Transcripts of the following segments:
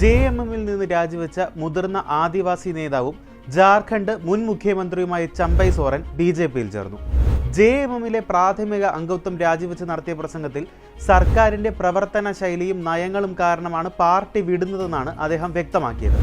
J M എമ്മിൽ നിന്ന് രാജിവെച്ച മുതിർന്ന ആദിവാസി നേതാവും ജാർഖണ്ഡ് മുൻ മുഖ്യമന്ത്രിയുമായ ചമ്പൈ സോറൻ ബി ജെ പിയിൽ ചേർന്നു. ജെ എം എമ്മിലെ പ്രാഥമിക അംഗത്വം രാജിവെച്ച് നടത്തിയ പ്രസംഗത്തിൽ സർക്കാരിന്റെ പ്രവർത്തന ശൈലിയും നയങ്ങളും കാരണമാണ് പാർട്ടി വിടുന്നതെന്നാണ് അദ്ദേഹം വ്യക്തമാക്കിയത്.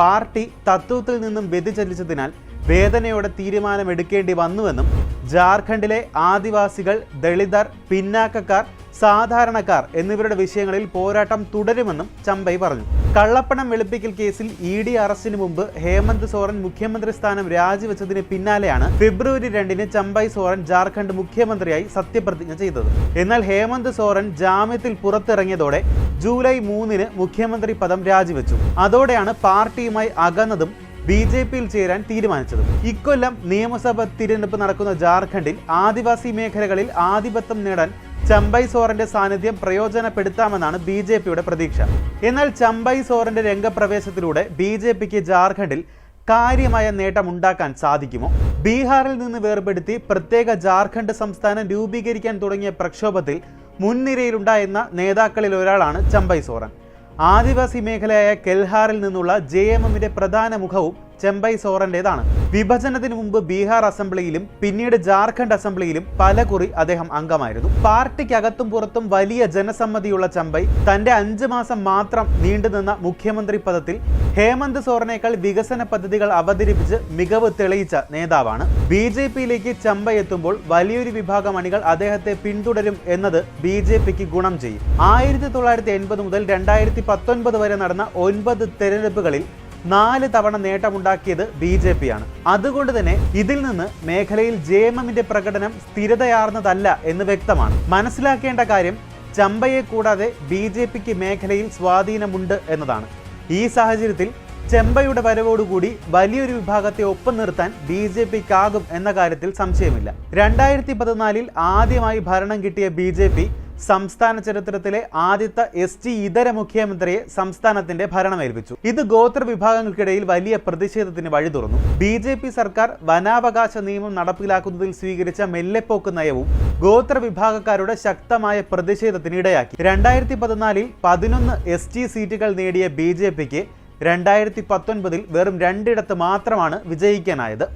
പാർട്ടി തത്വത്തിൽ നിന്നും വ്യതിചലിച്ചതിനാൽ വേദനയോടെ തീരുമാനമെടുക്കേണ്ടി വന്നുവെന്നും ജാർഖണ്ഡിലെ ആദിവാസികൾ ദളിതർ പിന്നാക്കക്കാർ സാധാരണക്കാർ എന്നിവരുടെ വിഷയങ്ങളിൽ പോരാട്ടം തുടരുമെന്നും ചമ്പൈ പറഞ്ഞു. കള്ളപ്പണം വെളുപ്പിക്കൽ കേസിൽ ഇ ഡി അറസ്റ്റിന് മുമ്പ് ഹേമന്ത് സോറൻ മുഖ്യമന്ത്രി സ്ഥാനം രാജിവെച്ചതിന് പിന്നാലെയാണ് ഫെബ്രുവരി രണ്ടിന് ചമ്പൈ സോറൻ ജാർഖണ്ഡ് മുഖ്യമന്ത്രിയായി സത്യപ്രതിജ്ഞ ചെയ്തത്. എന്നാൽ ഹേമന്ത് സോറൻ ജാമ്യത്തിൽ പുറത്തിറങ്ങിയതോടെ ജൂലൈ മൂന്നിന് മുഖ്യമന്ത്രി പദം രാജിവെച്ചു. അതോടെയാണ് പാർട്ടിയുമായി അകന്നതും ബി ജെ പിയിൽ ചേരാൻ തീരുമാനിച്ചത്. ഇക്കൊല്ലം നിയമസഭ തിരഞ്ഞെടുപ്പ് നടക്കുന്ന ജാർഖണ്ഡിൽ ആദിവാസി മേഖലകളിൽ ആധിപത്യം നേടാൻ ചമ്പൈ സോറന്റെ സാന്നിധ്യം പ്രയോജനപ്പെടുത്താമെന്നാണ് ബി ജെ പിയുടെ പ്രതീക്ഷ. എന്നാൽ ചമ്പൈ സോറന്റെ രംഗപ്രവേശത്തിലൂടെ ബി ജെ പിക്ക് ജാർഖണ്ഡിൽ കാര്യമായ നേട്ടം ഉണ്ടാക്കാൻ സാധിക്കുമോ? ബീഹാറിൽ നിന്ന് വേർപെടുത്തി പ്രത്യേക ജാർഖണ്ഡ് സംസ്ഥാനം രൂപീകരിക്കാൻ തുടങ്ങിയ പ്രക്ഷോഭത്തിൽ മുൻനിരയിലുണ്ടായിരുന്ന നേതാക്കളിൽ ഒരാളാണ് ചമ്പൈ സോറൻ. ആദിവാസി മേഖലയായ കെൽഹാറിൽ നിന്നുള്ള ജെ എം എമ്മിന്റെ പ്രധാന മുഖവും ചെമ്പൈ സോറന്റേതാണ്. വിഭജനത്തിന് മുമ്പ് ബീഹാർ അസംബ്ലിയിലും പിന്നീട് ജാർഖണ്ഡ് അസംബ്ലിയിലും പലകുറി അദ്ദേഹം അംഗമായിരുന്നു. പാർട്ടിക്കകത്തും പുറത്തും വലിയ ജനസമ്മതിയുള്ള ചെമ്പൈ തന്റെ അഞ്ച് മാസം മാത്രം നീണ്ടുനിന്ന മുഖ്യമന്ത്രി പദത്തിൽ ഹേമന്ത് സോറനേക്കാൾ വികസന പദ്ധതികൾ അവതരിപ്പിച്ച് മികവ് തെളിയിച്ച നേതാവാണ്. ബി ജെ പിയിലേക്ക് ചെമ്പൈ എത്തുമ്പോൾ വലിയൊരു വിഭാഗം അണികൾ അദ്ദേഹത്തെ പിന്തുടരും എന്നത് ബി ജെ പിക്ക് ഗുണം ചെയ്യും. ആയിരത്തി തൊള്ളായിരത്തി എൺപത് മുതൽ രണ്ടായിരത്തി പത്തൊൻപത് വരെ നടന്ന ഒൻപത് തെരഞ്ഞെടുപ്പുകളിൽ നാല് തവണ നേട്ടമുണ്ടാക്കിയത് ബി ജെ പി ആണ് അതുകൊണ്ട് തന്നെ ഇതിൽ നിന്ന് മേഖലയിൽ ജെ എം എമ്മിന്റെ പ്രകടനം സ്ഥിരതയാർന്നതല്ല എന്ന് വ്യക്തമാണ്. മനസ്സിലാക്കേണ്ട കാര്യം ചമ്പയെ കൂടാതെ ബി ജെ പിക്ക് മേഖലയിൽ സ്വാധീനമുണ്ട് എന്നതാണ്. ഈ സാഹചര്യത്തിൽ ചെമ്പയുടെ വരവോടുകൂടി വലിയൊരു വിഭാഗത്തെ ഒപ്പം നിർത്താൻ ബി ജെ പിക്കാകും എന്ന കാര്യത്തിൽ സംശയമില്ല. രണ്ടായിരത്തി പതിനാലിൽ ആദ്യമായി ഭരണം കിട്ടിയ ബി ജെ പി സംസ്ഥാന ചരിത്രത്തിലെ ആദ്യത്തെ എസ് ടി ഇതര മുഖ്യമന്ത്രിയെ സംസ്ഥാനത്തിന്റെ ഭരണമേൽപ്പിച്ചു. ഇത് ഗോത്ര വിഭാഗങ്ങൾക്കിടയിൽ വലിയ പ്രതിഷേധത്തിന് വഴി തുറന്നു. ബി ജെ പി സർക്കാർ വനാവകാശ നിയമം നടപ്പിലാക്കുന്നതിൽ സ്വീകരിച്ച മെല്ലെപ്പോക്ക് നയവും ഗോത്ര വിഭാഗക്കാരുടെ ശക്തമായ പ്രതിഷേധത്തിന് ഇടയാക്കി. രണ്ടായിരത്തി പതിനാലിൽ പതിനൊന്ന് എസ് ടി സീറ്റുകൾ നേടിയ ബി ജെ പിക്ക് രണ്ടായിരത്തി പത്തൊൻപതിൽ വെറും രണ്ടിടത്ത് മാത്രമാണ് വിജയിക്കാനായത്.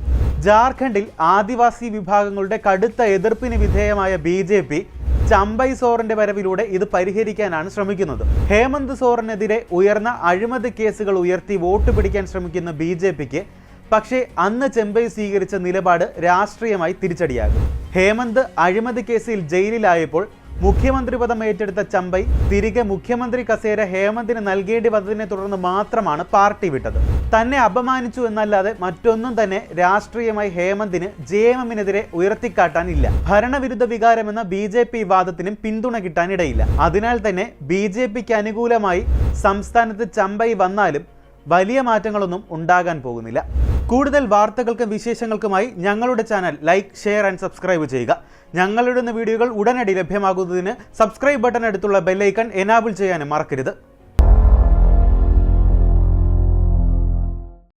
ജാർഖണ്ഡിൽ ആദിവാസി വിഭാഗങ്ങളുടെ കടുത്ത എതിർപ്പിന് വിധേയമായ ബി ജെ പി ചമ്പൈ സോറിന്റെ വരവിലൂടെ ഇത് പരിഹരിക്കാനാണ് ശ്രമിക്കുന്നത്. ഹേമന്ത് സോറിനെതിരെ ഉയർന്ന അഴിമതി കേസുകൾ ഉയർത്തി വോട്ട് പിടിക്കാൻ ശ്രമിക്കുന്ന ബി ജെ പിക്ക് പക്ഷേ അന്ന് ചെമ്പൈ സ്വീകരിച്ച നിലപാട് രാഷ്ട്രീയമായി തിരിച്ചടിയാകും. ഹേമന്ത് അഴിമതി കേസിൽ ജയിലിലായപ്പോൾ മുഖ്യമന്ത്രി പദം ഏറ്റെടുത്ത ചമ്പൈ തിരികെ മുഖ്യമന്ത്രി കസേര ഹേമന്തിന് നൽകേണ്ടി വന്നതിനെ തുടർന്ന് മാത്രമാണ് പാർട്ടി വിട്ടത്. തന്നെ അപമാനിച്ചു എന്നല്ലാതെ മറ്റൊന്നും തന്നെ രാഷ്ട്രീയമായി ഹേമന്തിന് ജെ എം എമ്മിനെതിരെ ഉയർത്തിക്കാട്ടാനില്ല. ഭരണവിരുദ്ധ വികാരമെന്ന ബി ജെ പി വാദത്തിനും പിന്തുണ കിട്ടാനിടയില്ല. അതിനാൽ തന്നെ ബി ജെ പിക്ക് അനുകൂലമായി സംസ്ഥാനത്ത് ചമ്പൈ വന്നാലും വലിയ മാറ്റങ്ങളൊന്നും ഉണ്ടാകാൻ പോകുന്നില്ല. കൂടുതൽ വാർത്തകൾക്കും വിശേഷങ്ങൾക്കുമായി ഞങ്ങളുടെ channel like share and subscribe ചെയ്യുക. ഞങ്ങളുടെ വീഡിയോകൾ ഉടനടി ലഭ്യമാകുന്നതിന് സബ്സ്ക്രൈബ് ബട്ടൺ അടുത്തുള്ള ബെല്ലൈക്കൺ എനാബിൾ ചെയ്യാനും മറക്കരുത്.